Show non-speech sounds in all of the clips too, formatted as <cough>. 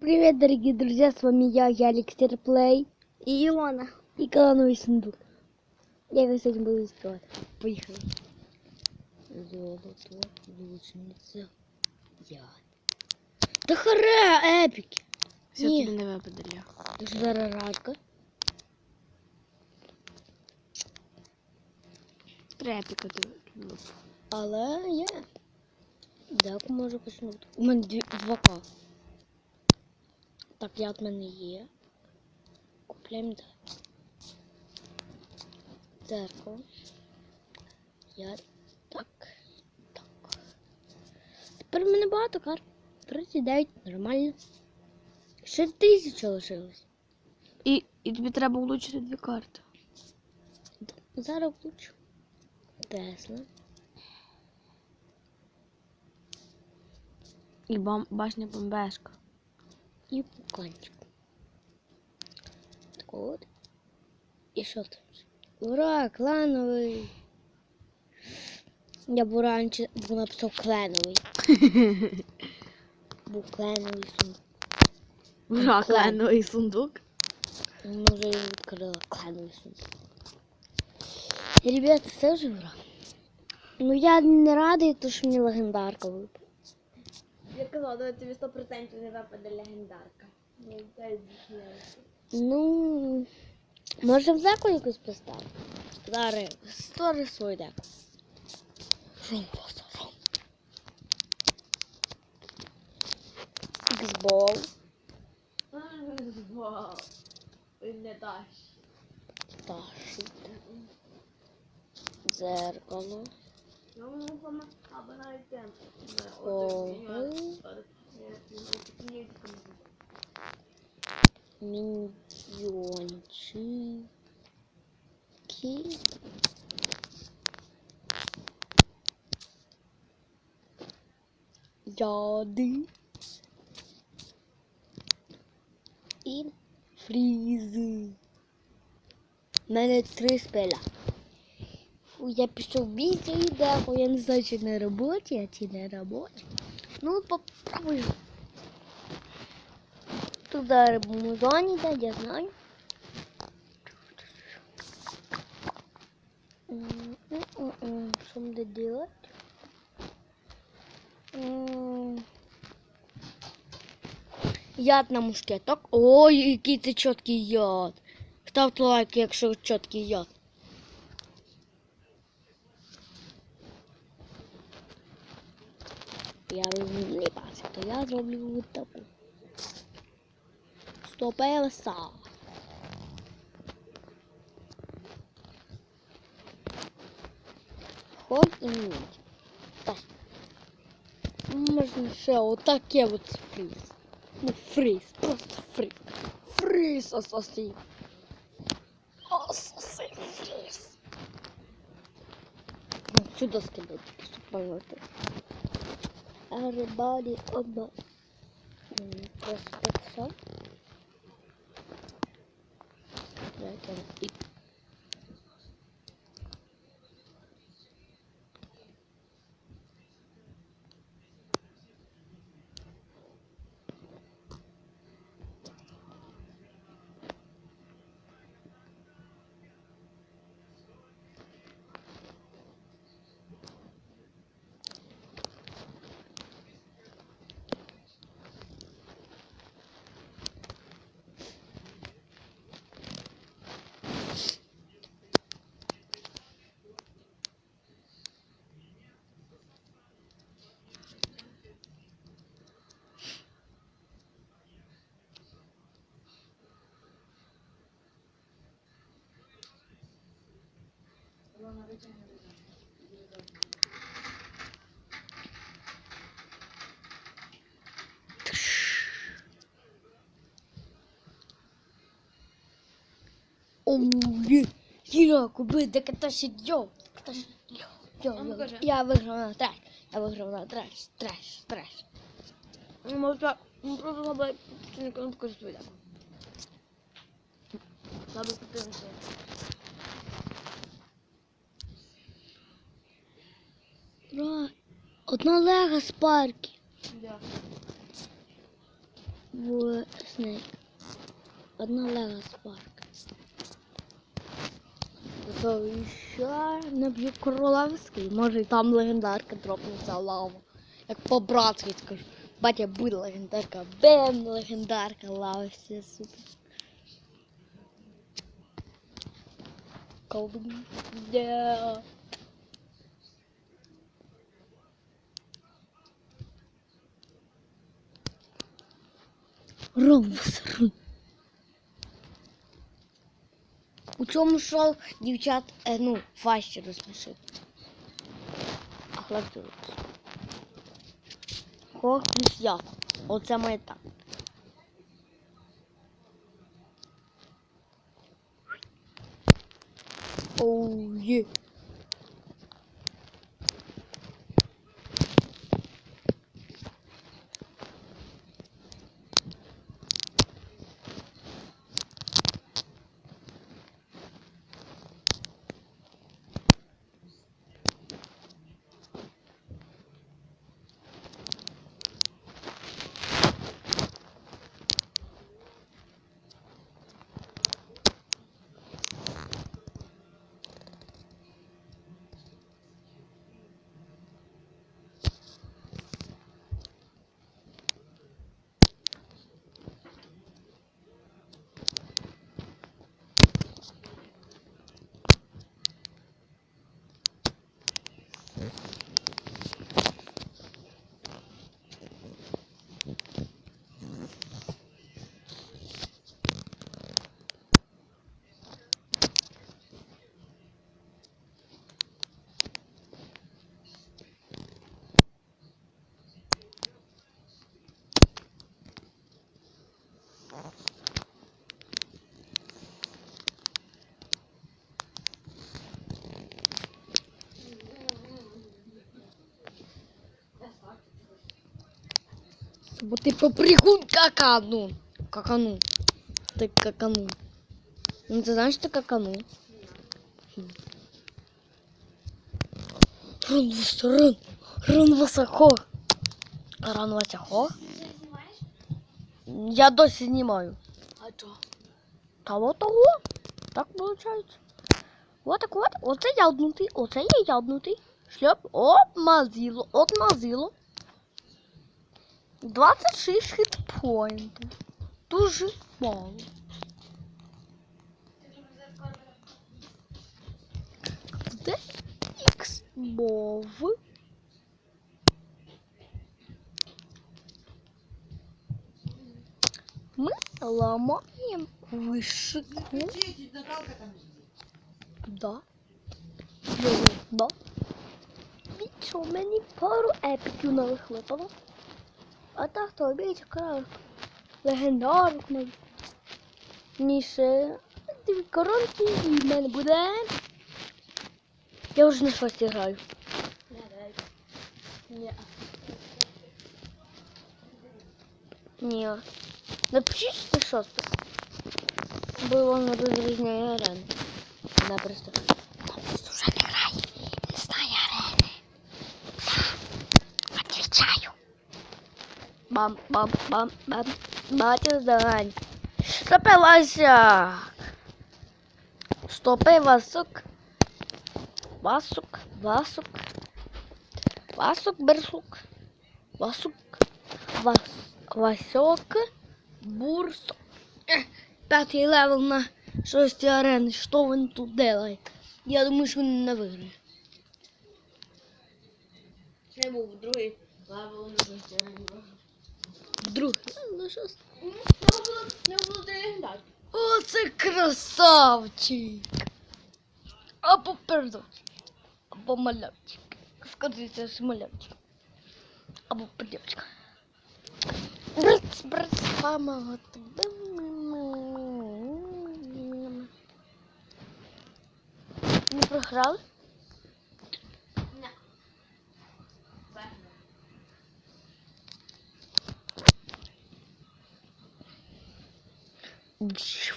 привет, дорогие друзья, с вами я, Ялик Плей И Илона. и Калановый сундук. Я его сегодня буду открывать. Поехали. Золото, лучница, я. Да харе, эпики. Все Ні. тобі не випаде, Ля. Це ж зараз радка. Трепіка ти Але є. Як можу почнути? У мене дві, 2К. Так, як в мене є. Купляємо далі. Дзеркало. Я. Так. Так. Тепер в мене багато карт. 39, нормально. Ще тисяча лишилось. І, і тобі треба влучити дві карти. Зараз включу. Тесла. І бам, башня бомбешка. І пуканчик. Так от. І що там? Ура, клановий. Я б раніше був написав кленовий. <laughs> Був кленовий сундук. Ура, Клен. кленовий сундук. Ми вже його відкрили кленовий сундук. Ребята, це вже ура. Ну я не радий, то що мені легендарка випала. Я казала, давай тобі 100% не випаде легендарка. Ну, може в деку якусь поставити? Зараз стори свій дек. Ром, просто ром. Іксбол. Вау. Не даш. Таші. Дзеркало. Ну, або навіть темп. Ого. Міньйончики. Яди. І фрізи. У мене три спеля. Я пішов бій цієї деху, я не знаю, чи на роботі, а чи не роботі. Ну, попробую. Тут зараз музон йде, я знаю. Що буде делать? Яд на мушкеток. Ой, який це чіткий яд. Ставте лайк, якщо чіткий яд. Я не бачу, то я зроблю от таку. Стопилася. Хоп і мідь. Так. Можна ще отаке от фріз. Ну, фріз, просто фріз. Фріз асасин. Асасин фріз. Ну, сюди скидати, щоб. Everybody оба. М, Просто так все. Давайте і Ой, Іра, куби, де каташі йо. Каташі йо. Ну. Я виграв на треш. Я виграв на треш, треш, треш. Ну, може, ну, просто забай, ти не покажу свій дек. Забай Ура. Одна лега з парки. Да. в Снейк. Одна Лего Спарк. То ще не б'ю королевський. Може і там легендарка дропнеться лава. Як по-братськи скажу. Батя буде легендарка. Бем, легендарка, лава, все супер. Колдун. Yeah. Ромбус. У цьому шоу дівчат, е, ну, важче розсмішити. А хлопці. Хох плюс я. Оце моє так. Оу, є. Бо ти попригун какану. Какану. Ти какану. Ну ти знаєш, що ти какану? Рун високо. Рун високо. Рун високо. Я досі знімаю. А чого? Та от того. Так виходить. Вот так от. Оце ябнутий, оце є ябнутий. Шльоп. Оп, мазило, от мазило. 26 хітпоінтів. Дуже мало. Де ікс мов? Ми ламаємо вишику. Да. Да. Нічого, мені пару епіків нових випало. А так то більше крав. Легендарок мені. Ніше. Коронки і в мене буде. Я вже на шості граю. Ні. Напишіть що ти шосте. Бо воно розрізняє арени. Вона просто. Напис уже не грає. Не знає арени. Да. Отвечаю. Бам, бам, бам, бам. Батя здань. Стопи, Вася. Стопи, Васук. Васук, Васук. Васук, Берсук. Васук. Вас, Васек. Бурсок. Ех, Пятый левел на шестой арены. Что он тут делает? Я думаю, что он не выиграет. Ще був другий. Лавел на жовтій Вдруг. Ну, що с- Не було легендар. О, це красавчик. Або пердочок. Або малявчик. Скажи, це ж малявчик. Або пердячка. Брц, брц, мама, от. Не програли? Ні.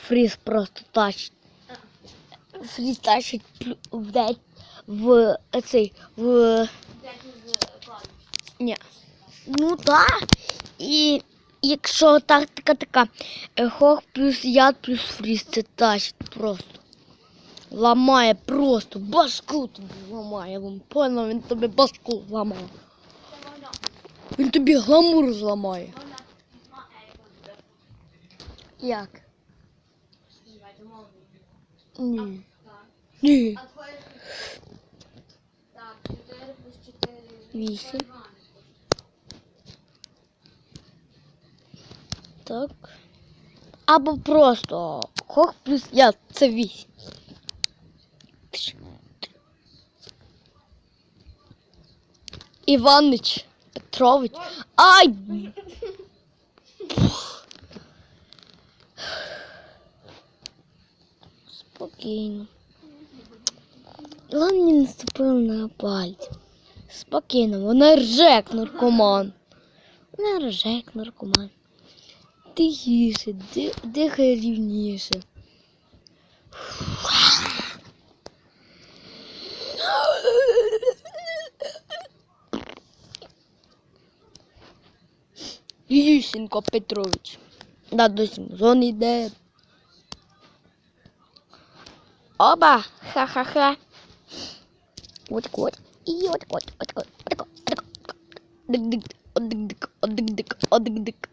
Фріз просто тащить. Фріз тащить в де- в цей в ні. Ну так. І, якщо тактика така, е, хох плюс яд плюс фріз, це тащить просто. Ламає просто, башку тобі ламає, він понял, він тобі башку ламає. Це можна. Він тобі гламур зламає. Як? Ні. Ні. А твоє... Так, 4 плюс 4. Вісім. Так. Або просто хох плюс яд, це вісім. Тш. Іванич Петрович. Ай! Спокійно. Іван не наступив на пальці. Спокійно, вона рже як наркоман. Вона рже як наркоман. Тихіше, ди- дихай рівніше. Ющенко Петрович. Да, до Сімзон. Оба! Ха-ха-ха. От от. І от от от от от от Дик-дик, одик-дик, одик-дик,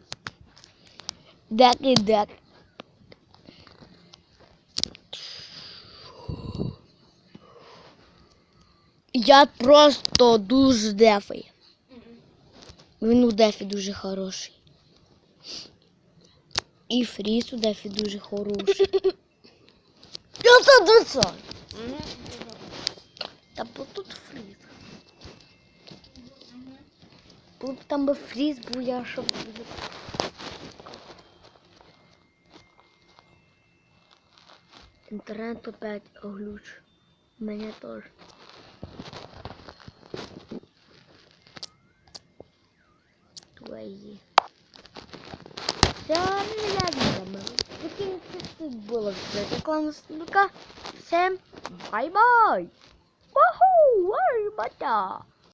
одик-дик. Дек-дек. Я просто дуже дефий. Він у дефі дуже хороший. І фріз у дефі дуже хороший. Я це десять. Та бо тут фріз. Там би фріз був, я щоб. Інтернет опять глюч. Мене теж. Твої. Все, ладно. Таким це було все. Реклама Всем бай-бай. Wahoo! Ой, бата!